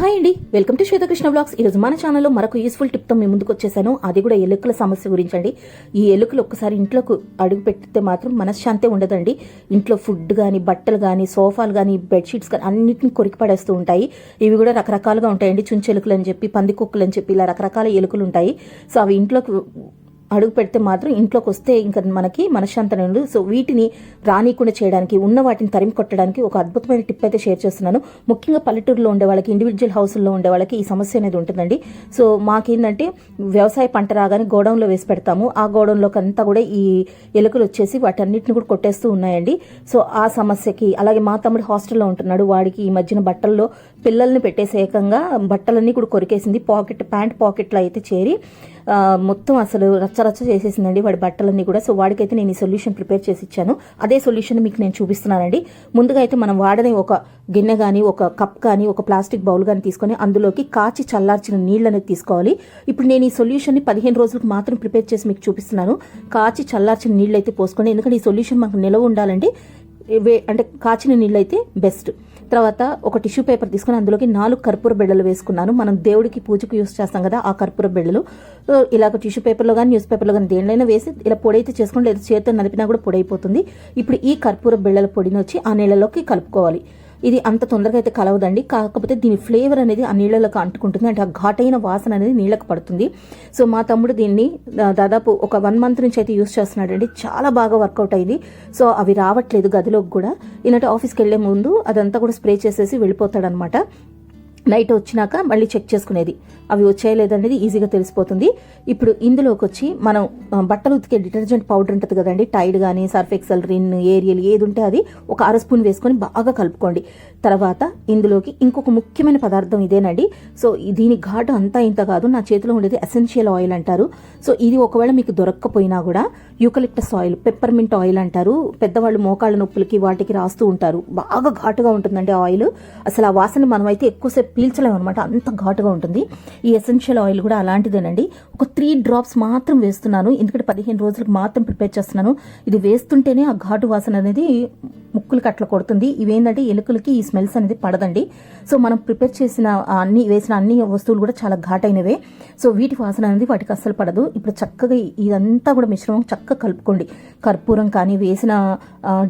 Hi అండి. Welcome to Shwetakrishna blogs. ఈరోజు మన ఛానల్లో మరొక యూస్ఫుల్ టిప్తో మేము ముందుకు వచ్చేసాను. అది కూడా ఎలుకల సమస్య గురించి అండి ఈ ఎలుకలు ఒక్కసారి ఇంట్లోకి అడుగు పెట్టితే మాత్రం మనశ్శాంతే ఉండదండి. ఇంట్లో ఫుడ్ కానీ బట్టలు కానీ సోఫాలు కానీ బెడ్షీట్స్ కానీ అన్నింటిని కొరికి పడేస్తూ ఉంటాయి. ఇవి కూడా రకరకాలుగా ఉంటాయండి. చుంచెలుకలు అని చెప్పి పంది కుక్కలు అని చెప్పి ఇలా రకరకాల ఎలుకలు ఉంటాయి. సో అవి ఇంట్లోకి అడుగు పెడితే మాత్రం ఇంట్లోకి వస్తే ఇంకా మనకి మనశ్శాంతం ఉండదు సో వీటిని రానికుండా చేయడానికి ఉన్న వాటిని తరిమి కొట్టడానికి ఒక అద్భుతమైన టిప్ అయితే షేర్ చేస్తున్నాను. ముఖ్యంగా పల్లెటూరులో ఉండే వాళ్ళకి ఇండివిజువల్ హౌస్లో ఉండే వాళ్ళకి ఈ సమస్య అనేది ఉంటుందండి. సో మాకేంటంటే వ్యవసాయ పంట రాగానే గోడౌన్లో వేసి పెడతాము. ఆ గోడౌన్లోకి అంతా కూడా ఈ ఎలుకలు వచ్చేసి వాటన్నిటిని కూడా కొట్టేస్తూ ఉన్నాయండి. సో ఆ సమస్యకి అలాగే మా తమ్ముడు హాస్టల్లో ఉంటున్నాడు. వాడికి ఈ మధ్యన బట్టల్లో పిల్లల్ని పెట్టేసి ఏకంగా బట్టలన్నీ కూడా కొరికేసింది. పాకెట్ ప్యాంట్ పాకెట్లో అయితే చేరి మొత్తం అసలు రచ్చరచ్చ చేసేసిందండి వాడి బట్టలన్నీ కూడా. సో వాడికైతే నేను ఈ సొల్యూషన్ ప్రిపేర్ చేసి ఇచ్చాను. అదే సొల్యూషన్ మీకు నేను చూపిస్తున్నానండి. ముందుగా అయితే మనం వాడని ఒక గిన్నె కానీ ఒక కప్ కానీ ఒక ప్లాస్టిక్ బౌల్ కానీ తీసుకొని అందులోకి కాచి చల్లార్చిన నీళ్ళని అనేది తీసుకోవాలి. ఇప్పుడు నేను ఈ సొల్యూషన్ని పదిహేను రోజులకు మాత్రం ప్రిపేర్ చేసి మీకు చూపిస్తున్నాను. కాచి చల్లార్చిన నీళ్ళు అయితే పోసుకోండి. ఎందుకంటే ఈ సొల్యూషన్ మాకు నిలవ ఉండాలంటే వే- అంటే కాచిన నీళ్ళు అయితే బెస్ట్ తర్వాత ఒక టిష్యూ పేపర్ తీసుకుని అందులోకి నాలుగు కర్పూర బిళ్ళలు వేసుకున్నాను. మనం దేవుడికి పూజకు యూస్ చేస్తాం కదా ఆ కర్పూర బిళ్ళలు ఇలాగ టిష్యూ పేపర్లో కానీ న్యూస్ పేపర్లో కానీ దేనిలో వేసి ఇలా పొడి అయితే చేసుకోండి లేదా చేతితో నలిపినా కూడా పొడి అయిపోతుంది ఇప్పుడు ఈ కర్పూర బిళ్ళల పొడిని వచ్చి ఆ నీళ్ళలోకి కలుపుకోవాలి. ఇది అంత తొందరగా అయితే కలవదండి. కాకపోతే దీని ఫ్లేవర్ అనేది ఆ నీళ్ళలోకి అంటుకుంటుంది. అంటే ఆ ఘాటైన వాసన అనేది నీళ్ళకి పడుతుంది. సో మా తమ్ముడు దీన్ని దాదాపు ఒక వన్ మంత్ నుంచి అయితే యూస్ చేస్తున్నాడండి. చాలా బాగా వర్కౌట్ అయింది. సో అవి రావట్లేదు గదిలోకి కూడా. ఇలాంటి ఆఫీస్కి వెళ్ళే ముందు అదంతా కూడా స్ప్రే చేసేసి వెళ్ళిపోతాడనమాట. నైట్ వచ్చినాక మళ్ళీ చెక్ చేసుకునేది. అవి వచ్చాయో లేదనేది ఈజీగా తెలిసిపోతుంది. ఇప్పుడు ఇందులోకి వచ్చి మనం బట్టలు ఉతికే డిటర్జెంట్ పౌడర్ ఉంటుంది కదండి టైడ్ కానీ సర్ఫ్ ఎక్సెల్ రిన్ ఏరియల్ ఏది ఉంటే అది ఒక అర స్పూన్ వేసుకొని బాగా కలుపుకోండి. తర్వాత ఇందులోకి ఇంకొక ముఖ్యమైన పదార్థం ఇదేనండి. సో దీని ఘాటు అంతా ఇంత కాదు నా చేతిలో ఉండేది ఎసెన్షియల్ ఆయిల్ అంటారు. సో ఇది ఒకవేళ మీకు దొరక్కపోయినా కూడా యూకలిప్టస్ ఆయిల్ పెప్పర్మింట్ ఆయిల్ అంటారు. పెద్దవాళ్ళు మోకాళ్ళ నొప్పులకి వాటికి రాస్తూ ఉంటారు. బాగా ఘాటుగా ఉంటుందండి ఆ ఆయిల్. అసలు ఆ వాసన మనం అయితే ఎక్కువసేపు పీల్చలేము అనమాట అంత ఘాటుగా ఉంటుంది. ఈ ఎసెన్షియల్ ఆయిల్ కూడా అలాంటిదేనండి. ఒక త్రీ డ్రాప్స్ మాత్రం వేస్తున్నాను. ఎందుకంటే పదిహేను రోజులకు మాత్రం ప్రిపేర్ చేస్తున్నాను. ఇది వేస్తుంటేనే ఆ ఘాటు వాసన అనేది ముక్కులకి అట్లా కొడుతుంది. ఇవేంటంటే ఎలుకలకి ఈ స్మెల్స్ అనేది పడదండి. సో మనం ప్రిపేర్ చేసిన అన్ని వేసిన అన్ని వస్తువులు కూడా చాలా ఘాటైనవే. సో వీటి వాసన అనేది వాటికి అస్సలు పడదు. ఇప్పుడు చక్కగా ఇదంతా కూడా మిశ్రమం చక్కగా కలుపుకోండి. కర్పూరం కానీ వేసిన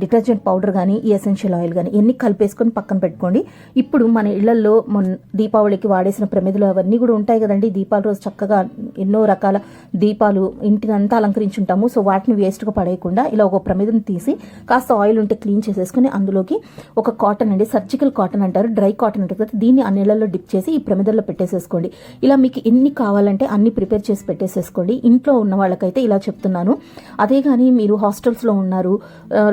డిటర్జెంట్ పౌడర్ కానీ ఈ ఎసెన్షియల్ ఆయిల్ కానీ ఎన్ని కలిపేసుకొని పక్కన పెట్టుకోండి. ఇప్పుడు మన ఇళ్ళలో మొన్న దీపావళికి వాడేసిన ప్రమిదలు అవన్నీ కూడా ఉంటాయి కదండి. దీపావళి రోజు చక్కగా ఎన్నో రకాల దీపాలు ఇంటిని అంతా అలంకరించుంటాము. సో వాటిని వేస్ట్గా పడేయకుండా ఇలా ఒక ప్రమిదం తీసి కాస్త ఆయిల్ ఉంటే క్లీన్ చేసేసుకుని అందులోకి ఒక కాటన్ అండి సర్జికల్ కాటన్ అంటారు డ్రై కాటన్ అంటారు. కదా దీన్ని ఆ నీళ్ళల్లో డిప్ చేసి ఈ ప్రమిదల్లో పెట్టేసేసుకోండి. ఇలా మీకు ఎన్ని కావాలంటే అన్ని ప్రిపేర్ చేసి పెట్టేసేసుకోండి. ఇంట్లో ఉన్న వాళ్ళకైతే ఇలా చెప్తున్నాను. అదే కానీ మీరు హాస్టల్స్లో ఉన్నారు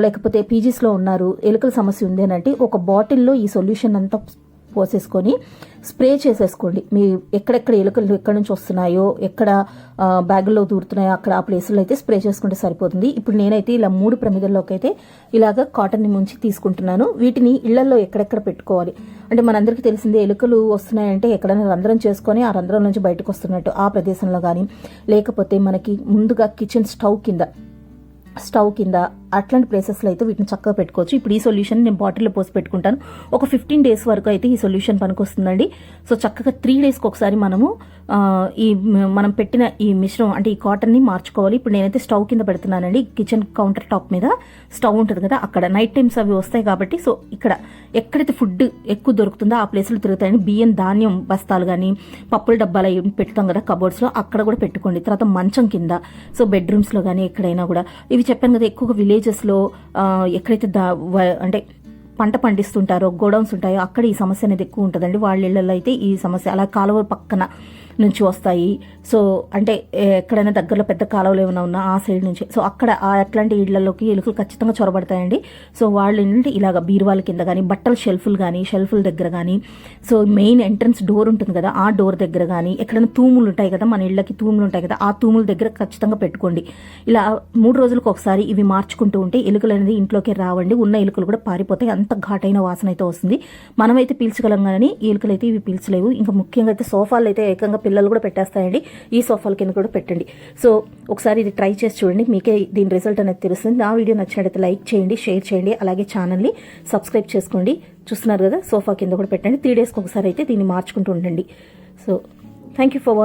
లేకపోతే పీజీస్లో ఉన్నారు ఎలుకల సమస్య ఉంది అని అంటే ఒక బాటిల్లో ఈ సొల్యూషన్ అంతా పోసేసుకొని స్ప్రే చేసేసుకోండి. మీ ఎక్కడెక్కడ ఎలుకలు ఎక్కడి నుంచి వస్తున్నాయో ఎక్కడ బ్యాగుల్లో దూరుతున్నాయో అక్కడ ఆ ప్లేసుల్లో అయితే స్ప్రే చేసుకుంటే సరిపోతుంది. ఇప్పుడు నేనైతే ఇలా మూడు ప్రమిదల్లోకి అయితే ఇలాగ కాటన్ని ముంచి తీసుకుంటున్నాను. వీటిని ఇళ్ళలో ఎక్కడెక్కడ పెట్టుకోవాలి? అంటే మనందరికీ తెలిసిందే ఎలుకలు వస్తున్నాయంటే ఎక్కడైనా రంధ్రం చేసుకొని ఆ రంధ్రం నుంచి బయటకు వస్తున్నట్టు ఆ ప్రదేశంలో కానీ లేకపోతే మనకి ముందుగా కిచెన్ స్టవ్ కింద స్టవ్ కింద అట్లాంటి ప్లేసెస్లో అయితే వీటిని చక్కగా పెట్టుకోవచ్చు. ఇప్పుడు ఈ సొల్యూషన్ నేను బాటిల్లో పోసి పెట్టుకుంటాను. ఒక ఫిఫ్టీన్ డేస్ వరకు అయితే ఈ సొల్యూషన్ పనికొస్తుందండి. సో చక్కగా త్రీ డేస్కి ఒకసారి మనము ఈ మనం పెట్టిన ఈ మిశ్రమం అంటే ఈ కాటన్ని మార్చుకోవాలి. ఇప్పుడు నేనైతే స్టవ్ కింద పెడుతున్నానండి. కిచెన్ కౌంటర్ టాప్ మీద స్టవ్ ఉంటుంది కదా అక్కడ నైట్ టైమ్స్ అవి వస్తాయి కాబట్టి. సో ఇక్కడ ఎక్కడైతే ఫుడ్ ఎక్కువ దొరుకుతుందో ఆ ప్లేస్లో తిరుగుతాయని బియ్యం ధాన్యం బస్తాలు కానీ పప్పుల డబ్బాలు అవి పెడతాం కదా కబోర్డ్స్లో అక్కడ కూడా పెట్టుకోండి. తర్వాత మంచం కింద. సో బెడ్రూమ్స్లో కానీ ఎక్కడైనా కూడా. ఇవి చెప్పాను కదా ఎక్కువగా విలేజెస్లో ఎక్కడైతే దా అంటే పంట పండిస్తుంటారో గోడౌన్స్ ఉంటాయో అక్కడ ఈ సమస్య అనేది ఎక్కువ ఉంటుందండి. వాళ్ళ ఇళ్ళల్లో అయితే ఈ సమస్య అలా కాలువ పక్కన నుంచి వస్తాయి. సో అంటే ఎక్కడైనా దగ్గరలో పెద్ద కాలువలు ఏమైనా ఉన్నా ఆ సైడ్ నుంచి. సో అక్కడ అట్లాంటి ఇళ్ళలోకి ఎలుకలు ఖచ్చితంగా చొరబడతాయండి. సో వాళ్ళు ఏంటంటే ఇలాగ బీరువాల కింద కానీ బట్టల షెల్ఫ్లు కానీ షెల్ఫ్ల దగ్గర కానీ సో మెయిన్ ఎంట్రన్స్ డోర్ ఉంటుంది కదా ఆ డోర్ దగ్గర కానీ ఎక్కడైనా తూములు ఉంటాయి కదా మన ఇళ్ళకి తూములు ఉంటాయి కదా ఆ తూముల దగ్గర ఖచ్చితంగా పెట్టుకోండి. ఇలా మూడు రోజులకు ఒకసారి ఇవి మార్చుకుంటూ ఉంటే ఎలుకలు అనేది ఇంట్లోకి రావండి. ఉన్న ఎలుకలు కూడా పారిపోతాయి. అంత ఘాటైన వాసన అయితే వస్తుంది. మనమైతే పీల్చగలం కానీ ఎలుకలు అయితే ఇవి పీల్చలేవు. ఇంకా ముఖ్యంగా అయితే సోఫాలు అయితే ఏకంగా పిల్లలు కూడా పెట్టేస్తాయండి. ఈ సోఫాల కింద కూడా పెట్టండి. సో ఒకసారి ఇది ట్రై చేసి చూడండి. మీకే దీని రిజల్ట్ అనేది తెలుస్తుంది. నా వీడియో నచ్చినట్లయితే లైక్ చేయండి షేర్ చేయండి అలాగే ఛానల్ని సబ్స్క్రైబ్ చేసుకోండి. చూస్తున్నారు కదా సోఫా కింద కూడా పెట్టండి. త్రీ డేస్కి ఒకసారి అయితే దీన్ని మార్చుకుంటూ ఉండండి. So thank you for watching